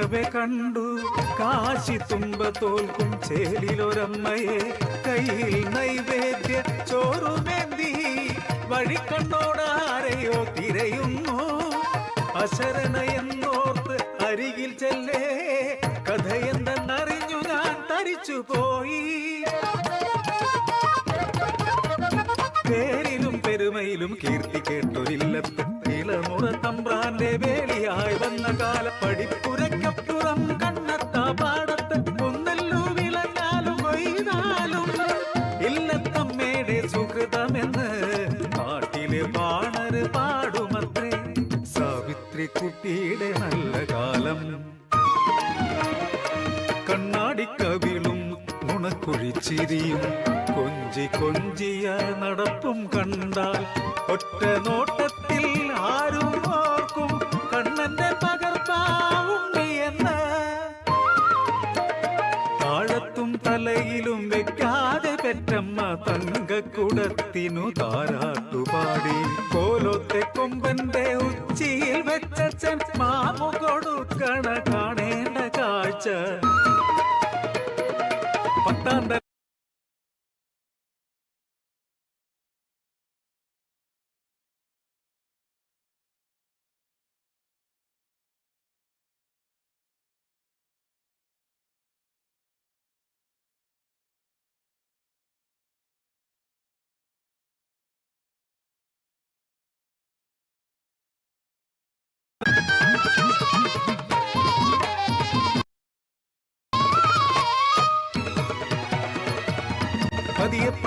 ആകവെ കണ്ടു. കാശി തുമ്പ തോൽക്കും ചേലിലൊരമ്മയെ. കയ്യിൽ നൈവേദ്യ ചോറുമേന്തി വഴിക്കണ്ണോടാരെയോ തിരയുന്നു. അശരണയെന്നോർത്ത് അരികിൽ ചെല്ലേ. കഥയെന്തെന്നറിഞ്ഞു ഞാൻ തരിച്ചു പോയി. പേരിലും പെരുമയിലും കീർത്തി കേട്ടൊരില്ലത്ത് ഇളമുറ പാണര് പാടുമത്രേ. സാവിത്രി കുട്ടിയുടെ നല്ല കാലം. കണ്ണാടിക്കവിളും നുണക്കുഴിച്ചിരിയും കൊഞ്ചി കൊഞ്ചിയ നടപ്പും കണ്ടാൽ ഒറ്റ നോട്ടത്തിൽ തലയിലും വെക്കാതെ പെറ്റമ്മ തങ്കക്കുടത്തിനു താരാട്ടുപാടി കോലോത്തെ കൊമ്പന്റെ ഉച്ചിയിൽ വെച്ചച്ഛൻ മാമു കൊടുക്കണ കാണേണ്ട കാഴ്ച.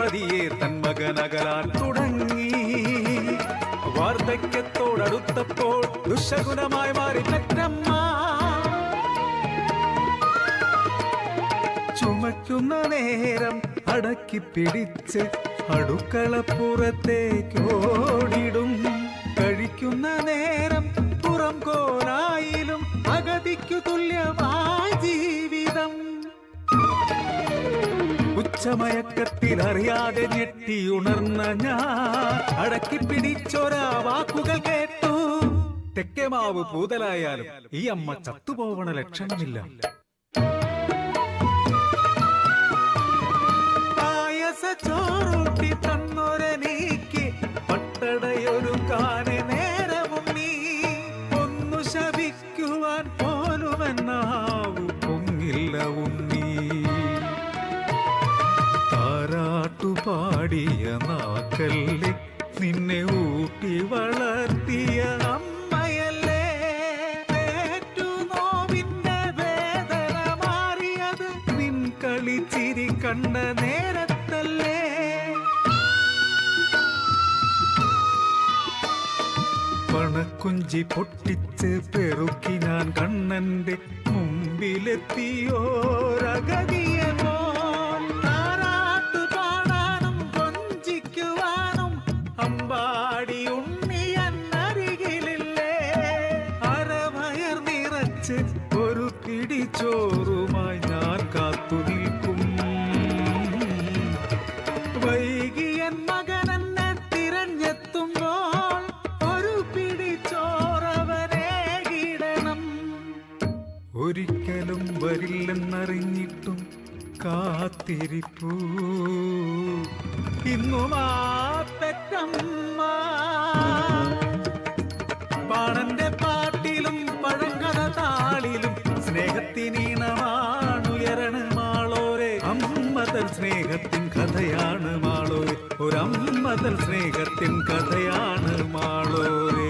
പതിയെ തൻ മകനകലാൻ തുടങ്ങി. വാർദ്ധക്യത്തോടടുത്തപ്പോൾ ദുശകുലമായി മാറി പെറ്റമ്മ. ചുമയ്ക്കുന്ന നേരം അടക്കി പിടിച്ച് അടുക്കളപ്പുറത്തേക്കോടിടും കഴിക്കുന്ന നേരം പുറം കോലായിലും അഗതിക്കു തുല്യമായ ഉച്ചമയക്കത്തിൽ അറിയാതെ ഞെട്ടിയുണർന്ന ഞാൻ അടക്കി പിടിച്ചൊരാ വാക്കുകൾ കേട്ടു തെക്കേമാവ് പൂതലായാലും ഈ അമ്മ ചത്തുപോവണ ലക്ഷണമില്ല. പായസ ചോറൂട്ടി തന്നൊരനീക്ക് പട്ടടയൊരു കാനെ താരാട്ടുപാടിയ നാക്കല്ലി നിന്നെ ഊട്ടി വളർത്തിയ അമ്മയല്ലേ? വേദന മാറിയത് നിൻ കളിച്ചിരി കണ്ട നേരത്തല്ലേ? പണക്കുഞ്ചി പൊട്ടിച്ച് പെറുക്കി ഞാൻ കണ്ണന്റെ മുമ്പിലെത്തിയോരഗതിയെ മോൻ നിറച്ച് ഒരു പിടിച്ചോറുമായി ഞാൻ കാത്തു നിൽക്കും. വൈകിയൻ മകൻ എന്നെ തിരഞ്ഞെത്തുമ്പോൾ ഒരു പിടി ഇടണം. ഒരിക്കലും വരില്ലെന്നറിഞ്ഞിട്ടും കാത്തിരിപ്പൂ. ഇന്നുമാ ആ സ്നേഹത്തിനീണമാണുയരണ മാളോരെ. അമ്മതൻ സ്നേഹത്തിൻ കഥയാണ് മാളോരെ. ഒരമ്മതൻ സ്നേഹത്തിൻ കഥയാണ് മാളോരെ.